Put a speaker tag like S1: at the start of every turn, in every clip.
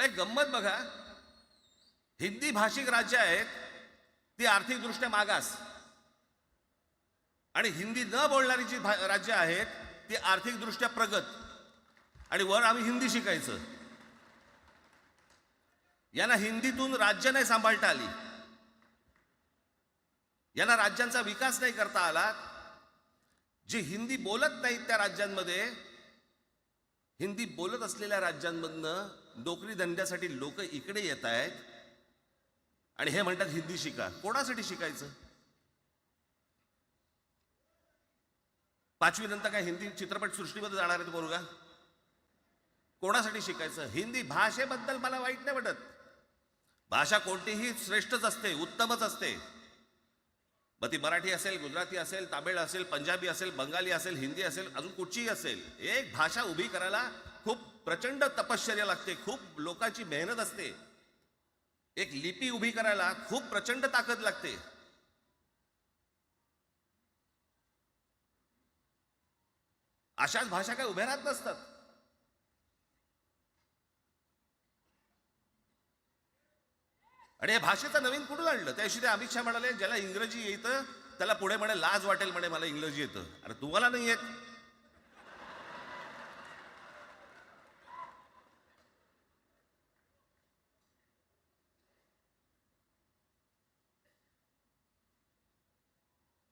S1: एक गंमत बघा. हिंदी भाषिक राज्य आहेत ती आर्थिकदृष्ट्या मागास. आणि हिंदी न बोलणारी जी भा- राज्य आहेत ती आर्थिकदृष्ट्या प्रगत. आणि वर आम्ही हिंदी शिकायचं. यांना हिंदीतून राज्य नाही सांभाळता आली. यांना राज्यांचा विकास नाही करता आला. जे हिंदी बोलत नाहीत त्या राज्यांमध्ये हिंदी बोलत असलेल्या राज्यांमधनं नोकरी धंद्यासाठी लोक इकडे येत आहेत. आणि हे म्हणतात हिंदी शिका. कोणासाठी शिकायचं? पाचवी नंतर काय हिंदी चित्रपट सृष्टीमध्ये जाणार आहेत पोरगा? कोणासाठी शिकायचं? हिंदी भाषेबद्दल मला वाईट नाही वाटत. भाषा कोणतीही श्रेष्ठच असते उत्तमच असते. मग ती मराठी असेल गुजराती असेल तामिळ असेल पंजाबी असेल बंगाली असेल हिंदी असेल अजून कुठचीही असेल. एक भाषा उभी करायला प्रचंड तपश्चर्या लागते खूप लोकांची मेहनत असते. एक लिपी उभी करायला खूप प्रचंड ताकद लागते. अशाच भाषा काय उभ्या राहत नसतात. आणि या भाषेचं नवीन कुठून आणलं? त्या ते अमित शहा म्हणाले ज्याला इंग्रजी येतं त्याला पुढे म्हणे लाज वाटेल म्हणे मला इंग्रजी येतं. अरे तुम्हाला नाही येत.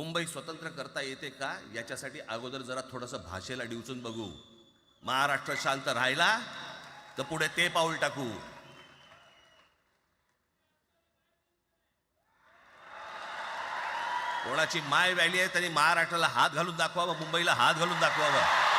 S1: मुंबई स्वतंत्र करता येते का? याच्यासाठी अगोदर जरा थोडंसं भाषेला डिवचून बघू. महाराष्ट्र शांत राहिला तर पुढे ते पाऊल टाकू. कोणाची माय व्हॅली आहे त्यांनी महाराष्ट्राला हात घालून दाखवावा मुंबईला हात घालून दाखवावा.